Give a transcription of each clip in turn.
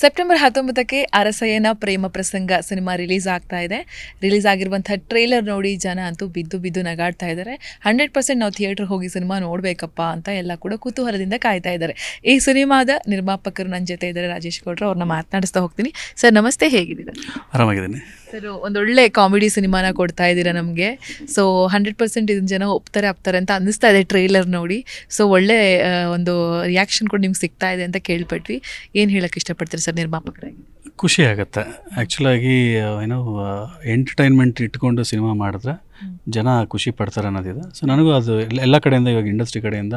September ಹತ್ತೊಂಬತ್ತಕ್ಕೆ ಅರಸಯ್ಯನ ಪ್ರೇಮ ಪ್ರಸಂಗ cinema release ಆಗ್ತಾ ಇದೆ. ರಿಲೀಸ್ ಆಗಿರುವಂಥ ಟ್ರೇಲರ್ ನೋಡಿ ಜನ ಅಂತೂ ಬಿದ್ದು ಬಿದ್ದು ನಗಾಡ್ತಾ ಇದ್ದಾರೆ. ಹಂಡ್ರೆಡ್ ಪರ್ಸೆಂಟ್ ನಾವು ಥಿಯೇಟ್ರ್ ಹೋಗಿ ಸಿನಿಮಾ ನೋಡಬೇಕಪ್ಪ ಅಂತ ಎಲ್ಲ ಕೂಡ ಕುತೂಹಲದಿಂದ ಕಾಯ್ತಾ ಇದ್ದಾರೆ. ಈ ಸಿನಿಮಾದ ನಿರ್ಮಾಪಕರು ನನ್ನ ಜೊತೆ ಇದ್ದಾರೆ ರಾಜೇಶ್ ಗೌಡ್ರು, ಅವ್ರನ್ನ ಮಾತನಾಡಿಸ್ತಾ ಹೋಗ್ತೀನಿ. ಸರ್, ನಮಸ್ತೆ, ಹೇಗಿದ್ದೀರಾ? ಆರಾಮಾಗಿದ್ದೀನಿ. ಸರ್ ಒಂದೊಳ್ಳೆ ಕಾಮಿಡಿ ಸಿನಿಮಾನ ಕೊಡ್ತಾ ಇದ್ದೀರಾ ನಮಗೆ. ಸೊ ಹಂಡ್ರೆಡ್ ಪರ್ಸೆಂಟ್ ಇದನ್ನ ಜನ ಒಪ್ತಾರೆ ಆಪ್ತಾರೆ ಅಂತ ಅನ್ನಿಸ್ತಾ ಇದೆ ಟ್ರೈಲರ್ ನೋಡಿ. ಸೊ ಒಳ್ಳೆ ಒಂದು ರಿಯಾಕ್ಷನ್ ಕೂಡ ನಿಮ್ಗೆ ಸಿಗ್ತಾ ಇದೆ ಅಂತ ಕೇಳ್ಪಟ್ವಿ. ಏನು ಹೇಳಕ್ಕೆ ಇಷ್ಟಪಡ್ತೀರಿ ಸರ್ ನಿರ್ಮಾಪಕರಾಗಿ ಖುಷಿ ಆಗುತ್ತೆ. ಆ್ಯಕ್ಚುಲಾಗಿ ಏನೋ ಎಂಟರ್ಟೈನ್ಮೆಂಟ್ ಇಟ್ಕೊಂಡು ಸಿನಿಮಾ ಮಾಡಿದ್ರೆ ಜನ ಖುಷಿ ಪಡ್ತಾರೆ ಅನ್ನೋದಿದೆ. ಸೊ ನನಗೂ ಅದು ಎಲ್ಲ- ಕಡೆಯಿಂದ ಇವಾಗ ಇಂಡಸ್ಟ್ರಿ ಕಡೆಯಿಂದ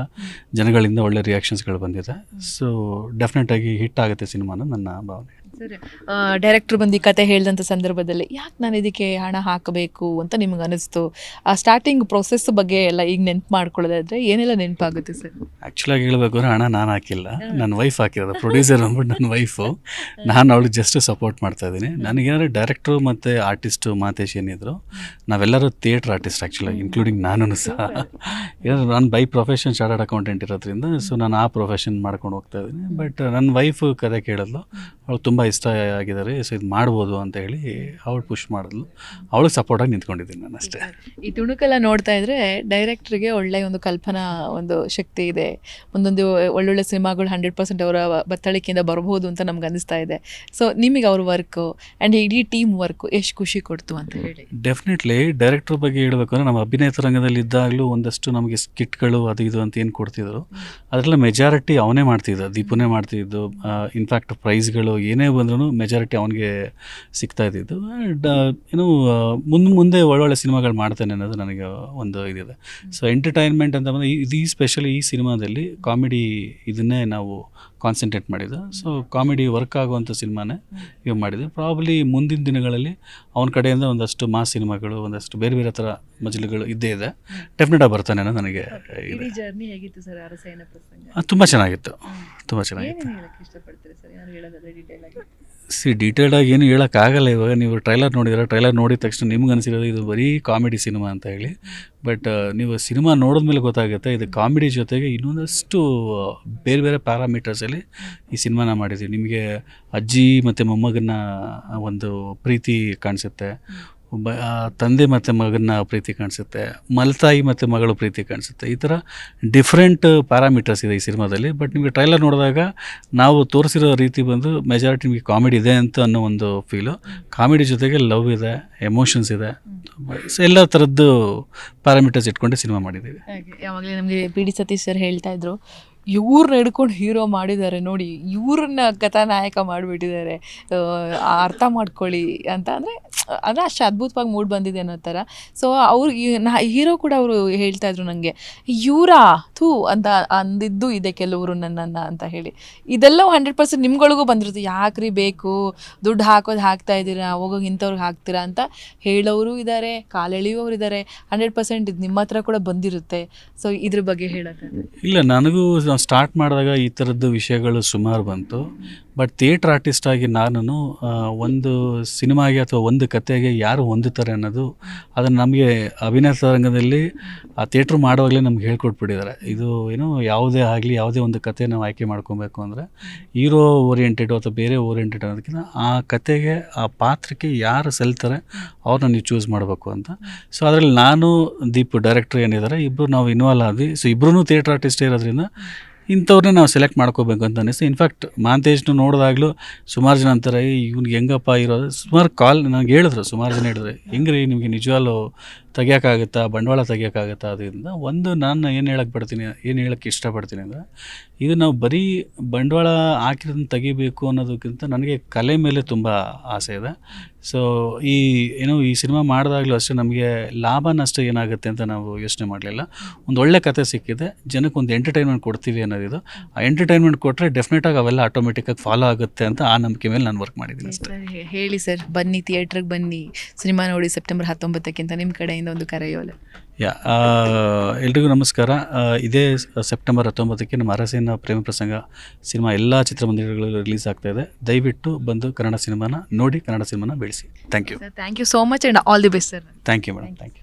ಜನಗಳಿಂದ ಒಳ್ಳೆ ರಿಯಾಕ್ಷನ್ಸ್ಗಳು ಬಂದಿದೆ. ಸೊ ಡೆಫಿನೆಟಾಗಿ ಹಿಟ್ ಆಗುತ್ತೆ ಸಿನಿಮಾನ ನನ್ನ ಭಾವನೆ. ಸರ್. ಡೈರೆಕ್ಟ್ರ್ ಬಂದು ಈ ಕತೆ ಹೇಳಿದಂಥ ಸಂದರ್ಭದಲ್ಲಿ ಯಾಕೆ ನಾನು ಇದಕ್ಕೆ ಹಣ ಹಾಕಬೇಕು ಅಂತ ನಿಮ್ಗೆ ಅನಿಸ್ತು? ಆ ಸ್ಟಾರ್ಟಿಂಗ್ ಪ್ರೊಸೆಸ್ ಬಗ್ಗೆ ಎಲ್ಲ ಈಗ ನೆನ್ಪು ಮಾಡ್ಕೊಳ್ಳೋದಾದ್ರೆ ಏನೆಲ್ಲ ನೆನಪಾಗುತ್ತೆ ಸರ್? ಆ್ಯಕ್ಚುಲಾಗಿ ಹೇಳಬೇಕು ಅಂದ್ರೆ ಹಣ ನಾನು ಹಾಕಿಲ್ಲ. ನನ್ನ ವೈಫ್ ಹಾಕಿರೋದು. ಪ್ರೊಡ್ಯೂಸರ್ ಅಂದ್ಬಿಟ್ಟು ನನ್ನ ವೈಫು ನಾನು ಅವಳು ಜಸ್ಟ್ ಸಪೋರ್ಟ್ ಮಾಡ್ತಾ ಇದ್ದೀನಿ. ನನಗೇನಾದ್ರು ಡೈರೆಕ್ಟ್ರು ಮತ್ತು ಆರ್ಟಿಸ್ಟು ಮಾತೇಶ್ ಏನಿದ್ರು ನಾವೆಲ್ಲರೂ ಥಿಯೇಟ್ರ್ ಆರ್ಟಿಸ್ಟ್ ಆ್ಯಕ್ಚುಲಾಗಿ ಇನ್ಕ್ಲೂಡಿಂಗ್ ನಾನು ಸಹ. ಏನಾದ್ರು ನಾನು ಬೈ ಪ್ರೊಫೆಷನ್ ಚಾರ್ಟರ್ಡ್ ಅಕೌಂಟೆಂಟ್ ಇರೋದ್ರಿಂದ ಸೊ ನಾನು ಆ ಪ್ರೊಫೆಷನ್ ಮಾಡ್ಕೊಂಡು ಹೋಗ್ತಾ ಇದ್ದೀನಿ. ಬಟ್ ನನ್ನ ವೈಫು ಕತೆ ಕೇಳಿದ್ಲು. ಅವಳು ತುಂಬ ಇಷ್ಟ ಆಗಿದ್ದಾರೆ ಸೊ ಇದು ಮಾಡ್ಬೋದು ಅಂತ ಹೇಳಿ ಅವಳು ಪುಷ್ ಮಾಡಿದ್ಲು. ಅವಳಿಗೆ ಸಪೋರ್ಟಾಗಿ ನಿಂತ್ಕೊಂಡಿದ್ದೀನಿ ನಾನು ಅಷ್ಟೇ. ಈ ತುಣುಕೆಲ್ಲ ನೋಡ್ತಾ ಇದ್ರೆ ಡೈರೆಕ್ಟ್ರಿಗೆ ಒಳ್ಳೆ ಒಂದು ಕಲ್ಪನಾ ಒಂದು ಶಕ್ತಿ ಇದೆ. ಒಂದೊಂದು ಒಳ್ಳೊಳ್ಳೆ ಸಿನಿಮಾಗಳು ಹಂಡ್ರೆಡ್ ಪರ್ಸೆಂಟ್ ಅವರ ಬತ್ತಳಿಕೆಯಿಂದ ಬರಬಹುದು ಅಂತ ನಮ್ಗೆ ಅನಿಸ್ತಾ ಇದೆ. ಸೊ ನಿಮಗೆ ಅವ್ರ ವರ್ಕು ಆ್ಯಂಡ್ ಇಡೀ ಟೀಮ್ ವರ್ಕು ಎಷ್ಟು ಖುಷಿ ಕೊಡ್ತು ಅಂತ ಹೇಳಿ. ಡೆಫಿನೆಟ್ಲಿ ಡೈರೆಕ್ಟರ್ ಬಗ್ಗೆ ಹೇಳಬೇಕು ಅಂದರೆ ನಮ್ಮ ಅಭಿನಯ ರಂಗದಲ್ಲಿ ಇದ್ದಾಗಲೂ ಒಂದಷ್ಟು ನಮಗೆ ಸ್ಕಿಟ್ಗಳು ಅದು ಇದು ಅಂತ ಏನು ಕೊಡ್ತಿದ್ರು. ಅದರಲ್ಲ ಮೆಜಾರಿಟಿ ಅವನೇ ಮಾಡ್ತಿದ್ದ ದೀಪನೇ ಮಾಡ್ತಿದ್ದು ಇನ್ಫ್ಯಾಕ್ಟ್ ಪ್ರೈಸ್ಗಳು ಏನೇ ಬಂದ್ರೂ ಮೆಜಾರಿಟಿ ಅವನಿಗೆ ಸಿಗ್ತಾ ಇದ್ದಿದ್ದು. ಆ್ಯಂಡ್ ಏನು ಮುಂದೆ ಮುಂದೆ ಒಳ್ಳೊಳ್ಳೆ ಸಿನಿಮಾಗಳು ಮಾಡ್ತಾನೆ ಅನ್ನೋದು ನನಗೆ ಒಂದು ಇದಿದೆ. ಸೊ ಎಂಟರ್ಟೈನ್ಮೆಂಟ್ ಅಂತ ಬಂದರೆ ಇದು ಈ ಸ್ಪೆಷಲಿ ಈ ಸಿನಿಮಾದಲ್ಲಿ ಕಾಮಿಡಿ ಇದನ್ನೇ ನಾವು ಕಾನ್ಸಂಟ್ರೇಟ್ ಮಾಡಿದ್ದು. ಸೊ ಕಾಮಿಡಿ ವರ್ಕ್ ಆಗುವಂಥ ಸಿನಿಮಾನೇ ಇವು ಮಾಡಿದ್ದು. ಪ್ರಾಬ್ಲಿ ಮುಂದಿನ ದಿನಗಳಲ್ಲಿ ಅವನ ಕಡೆಯಿಂದ ಒಂದಷ್ಟು ಮಾ ಸಿನಿಮಾಗಳು ಒಂದಷ್ಟು ಬೇರೆ ಬೇರೆ ಥರ ಮಜಲುಗಳು ಇದ್ದೇ ಇದೆ. ಡೆಫಿನೆಟಾಗಿ ಬರ್ತಾನೆ ಅನ್ನೋ ನನಗೆ ತುಂಬ ಚೆನ್ನಾಗಿತ್ತು. ತುಂಬ ಚೆನ್ನಾಗಿತ್ತು. ಸಿ ಡೀಟೇಲ್ಡಾಗಿ ಏನು ಹೇಳೋಕ್ಕಾಗಲ್ಲ ಇವಾಗ. ನೀವು ಟ್ರೈಲರ್ ನೋಡಿದ್ರೆ ಟ್ರೈಲರ್ ನೋಡಿದ ತಕ್ಷಣ ನಿಮ್ಗೆ ಅನಿಸಿರೋದು ಇದು ಬರೀ ಕಾಮಿಡಿ ಸಿನಿಮಾ ಅಂತ ಹೇಳಿ. ಬಟ್ ನೀವು ಸಿನಿಮಾ ನೋಡಿದ್ಮೇಲೆ ಗೊತ್ತಾಗುತ್ತೆ, ಇದು ಕಾಮಿಡಿ ಜೊತೆಗೆ ಇನ್ನೊಂದಷ್ಟು ಬೇರೆ ಬೇರೆ ಪ್ಯಾರಾಮೀಟರ್ಸಲ್ಲಿ ಈ ಸಿನಿಮಾನ ಮಾಡಿದ್ದೀವಿ. ನಿಮಗೆ ಅಜ್ಜಿ ಮತ್ತು ಮೊಮ್ಮಗನ ಒಂದು ಪ್ರೀತಿ ಕಾಣಿಸುತ್ತೆ. ಒಬ್ಬ ತಂದೆ ಮತ್ತು ಮಗನ ಪ್ರೀತಿ ಕಾಣಿಸುತ್ತೆ, ಮಲ್ತಾಯಿ ಮತ್ತು ಮಗಳು ಪ್ರೀತಿ ಕಾಣಿಸುತ್ತೆ. ಈ ಥರ ಡಿಫ್ರೆಂಟ್ ಪ್ಯಾರಾಮೀಟರ್ಸ್ ಇದೆ ಈ ಸಿನಿಮಾದಲ್ಲಿ. ಬಟ್ ನಿಮಗೆ ಟ್ರೈಲರ್ ನೋಡಿದಾಗ ನಾವು ತೋರಿಸಿರೋ ರೀತಿ ಬಂದು ಮೆಜಾರಿಟಿ ನಿಮಗೆ ಕಾಮಿಡಿ ಇದೆ ಅಂತ ಅನ್ನೋ ಒಂದು ಫೀಲು ಕಾಮಿಡಿ ಜೊತೆಗೆ ಲವ್ ಇದೆ ಎಮೋಷನ್ಸ್ ಇದೆ. ಎಲ್ಲ ಥರದ್ದು ಪ್ಯಾರಾಮೀಟರ್ಸ್ ಇಟ್ಕೊಂಡೆ ಸಿನಿಮಾ ಮಾಡಿದ್ದೀವಿ. ಯಾವಾಗಲೇ ನಮಗೆ ಪಿ ಡಿ ಸತೀಶ್ ಸರ್ ಹೇಳ್ತಾ ಇದ್ರು ಇವ್ರನ್ನ ಹಿಡ್ಕೊಂಡು ಹೀರೋ ಮಾಡಿದ್ದಾರೆ ನೋಡಿ, ಇವ್ರನ್ನ ಕಥಾನಾಯಕ ಮಾಡಿಬಿಟ್ಟಿದ್ದಾರೆ ಅರ್ಥ ಮಾಡ್ಕೊಳ್ಳಿ ಅಂತ. ಅಂದರೆ ಅಂದರೆ ಅಷ್ಟು ಅದ್ಭುತವಾಗಿ ಮೂಡ್ ಬಂದಿದೆ ಅನ್ನೋ ಥರ. ಸೊ ಅವ್ರು ಹೀರೋ ಕೂಡ ಅವರು ಹೇಳ್ತಾ ಇದ್ರು ನನಗೆ ಯೂರಾ ಥೂ, ಅಂತ ಅಂದಿದ್ದು ಇದೆ ಕೆಲವರು ನನ್ನನ್ನು ಅಂತ ಹೇಳಿ. ಇದೆಲ್ಲ ಹಂಡ್ರೆಡ್ ಪರ್ಸೆಂಟ್ ನಿಮ್ಗಳಿಗೂ ಬಂದಿರುತ್ತೆ. ಯಾಕ್ರಿ ಬೇಕು? ದುಡ್ಡು ಹಾಕೋದು ಹಾಕ್ತಾ ಇದ್ದೀರಾ? ಹೋಗೋಗಿ ಇಂಥವ್ರಿಗೆ ಹಾಕ್ತೀರಾ? ಅಂತ ಹೇಳೋರು ಇದ್ದಾರೆ ಕಾಲೆಳೆಯುವವರು ಇದ್ದಾರೆ ಹಂಡ್ರೆಡ್ ಪರ್ಸೆಂಟ್ ಇದು ನಿಮ್ಮ ಹತ್ರ ಕೂಡ ಬಂದಿರುತ್ತೆ. ಸೊ ಇದ್ರ ಬಗ್ಗೆ ಹೇಳೋಕ್ಕೆ ಇಲ್ಲ, ನನಗೂ ಸ್ಟಾರ್ಟ್ ಮಾಡಿದಾಗ ಈ ಥರದ್ದು ವಿಷಯಗಳು ಸುಮಾರು ಬಂತು. ಬಟ್ ಥಿಯೇಟ್ರ್ ಆರ್ಟಿಸ್ಟ್ ಆಗಿ ನಾನು ಒಂದು ಸಿನಿಮಾಗೆ ಅಥವಾ ಒಂದು ಕತೆಗೆ ಯಾರು ಹೊಂದುತ್ತಾರೆ ಅನ್ನೋದು ಅದನ್ನು ನಮಗೆ ಅಭಿನಯ ರಂಗದಲ್ಲಿ ಆ ಥಿಯೇಟ್ರ್ ಮಾಡುವಾಗಲೇ ನಮ್ಗೆ ಹೇಳ್ಕೊಟ್ಬಿಟ್ಟಿದ್ದಾರೆ. ಇದು ಏನು ಯಾವುದೇ ಆಗಲಿ ಯಾವುದೇ ಒಂದು ಕತೆ ನಾವು ಆಯ್ಕೆ ಮಾಡ್ಕೊಬೇಕು ಅಂದರೆ ಹೀರೋ ಓರಿಯೆಂಟೆಡ್ ಅಥವಾ ಬೇರೆ ಓರಿಯೆಂಟೆಡ್ ಅನ್ನೋದಕ್ಕಿಂತ ಆ ಕತೆಗೆ, ಆ ಪಾತ್ರಕ್ಕೆ ಯಾರು ಸೆಲ್ತಾರೆ ಅವ್ರನ್ನ ನೀವು ಚೂಸ್ ಮಾಡಬೇಕು ಅಂತ. ಸೊ ಅದರಲ್ಲಿ ನಾನು ದೀಪ್ ಡೈರೆಕ್ಟ್ರ್ ಏನಿದ್ದಾರೆ ಇಬ್ಬರು ನಾವು ಇನ್ವಾಲ್ವ್ ಆದ್ವಿ. ಸೊ ಇಬ್ಬರೂ ಥಿಯೇಟ್ರ್ ಆರ್ಟಿಸ್ಟೇ ಇರೋದ್ರಿಂದ ಇಂಥವ್ರನ್ನೇ ನಾವು ಸೆಲೆಕ್ಟ್ ಮಾಡ್ಕೋಬೇಕು ಅಂತ ಅನ್ನಿಸ್ತು. ಇನ್ಫ್ಯಾಕ್ಟ್ ಮಾಂತೇಶ್ನು ನೋಡಿದಾಗಲೂ ಸುಮಾರು ಜನ ಅಂತಾರೆ ಇವ್ನಿಗೆ ಹೆಂಗಪ್ಪ ಇರೋದು ಸುಮಾರು ಕಾಲ್ ನನಗೆ ಹೇಳಿದ್ರು, ಸುಮಾರು ಜನ ಹೇಳಿದ್ರೆ, ಹೆಂಗ್ರಿ, ನಿಮಗೆ ನಿಜವಾಗ್ಲು ತೆಗಿಯೋಕ್ಕಾಗುತ್ತಾ ಬಂಡವಾಳ ತೆಗಿಯೋಕ್ಕಾಗುತ್ತಾ ಅದರಿಂದ ಒಂದು, ನಾನು ಏನು ಹೇಳಕ್ಕೆ ಬಿಡ್ತೀನಿ, ಏನು ಹೇಳಕ್ಕೆ ಇಷ್ಟಪಡ್ತೀನಿ ಅಂದರೆ ಇದು ನಾವು ಬರೀ ಬಂಡವಾಳ ಹಾಕಿರೋದನ್ನ ತೆಗಿಬೇಕು ಅನ್ನೋದಕ್ಕಿಂತ ನನಗೆ ಕಲೆ ಮೇಲೆ ತುಂಬ ಆಸೆ ಇದೆ. ಸೊ ಈ, ಏನು ಈ ಸಿನಿಮಾ ಮಾಡಿದಾಗಲೂ ಅಷ್ಟೇ ನಮಗೆ ಲಾಭ, ನಷ್ಟ ಏನಾಗುತ್ತೆ ಅಂತ ನಾವು ಯೋಚನೆ ಮಾಡಲಿಲ್ಲ. ಒಂದು ಒಳ್ಳೆ ಕತೆ ಸಿಕ್ಕಿದೆ. ಜನಕ್ಕೆ ಒಂದು ಎಂಟರ್ಟೈನ್ಮೆಂಟ್ ಕೊಡ್ತೀವಿ ಅನ್ನೋದಿದು. ಆ ಎಂಟರ್ಟೈನ್ಮೆಂಟ್ ಕೊಟ್ಟರೆ ಡೆಫಿನೆಟಾಗಿ ಅವೆಲ್ಲ ಆಟೋಮೆಟಿಕ್ಕಾಗಿ ಫಾಲೋ ಆಗುತ್ತೆ ಅಂತ ಆ ನಂಬಿಕೆ ಮೇಲೆ ನಾನು ವರ್ಕ್ ಮಾಡಿದ್ದೀನಿ ಅಷ್ಟೇ. ಹೇಳಿ ಸರ್, ಬನ್ನಿ ಥಿಯೇಟ್ರಿಗೆ ಬನ್ನಿ. ಸಿನಿಮಾ ನೋಡಿ ಸೆಪ್ಟೆಂಬರ್ ಹತ್ತೊಂಬತ್ತಕ್ಕಿಂತ ನಿಮ್ಮ ಕಡೆಯಿಂದ ಒಂದು ಕರೆಯೋಲೆ. ಯಾ ಎಲ್ರಿಗೂ ನಮಸ್ಕಾರ. ಇದೇ ಸೆಪ್ಟೆಂಬರ್ ಹತ್ತೊಂಬತ್ತಕ್ಕೆ ನಮ್ಮ ಅರಸಿನ ಪ್ರೇಮ ಪ್ರಸಂಗ ಸಿನಿಮಾ ಎಲ್ಲ ಚಿತ್ರಮಂದಿರಗಳಲ್ಲಿ ರಿಲೀಸ್ ಆಗ್ತಾ ಇದೆ. ದಯವಿಟ್ಟು ಬಂದು ಕನ್ನಡ ಸಿನಿಮಾನ ನೋಡಿ ಕನ್ನಡ ಸಿನಿಮಾನ ಬೆಳೆಸಿ. Thank you thank you so much and all the best sir thank you madam thank you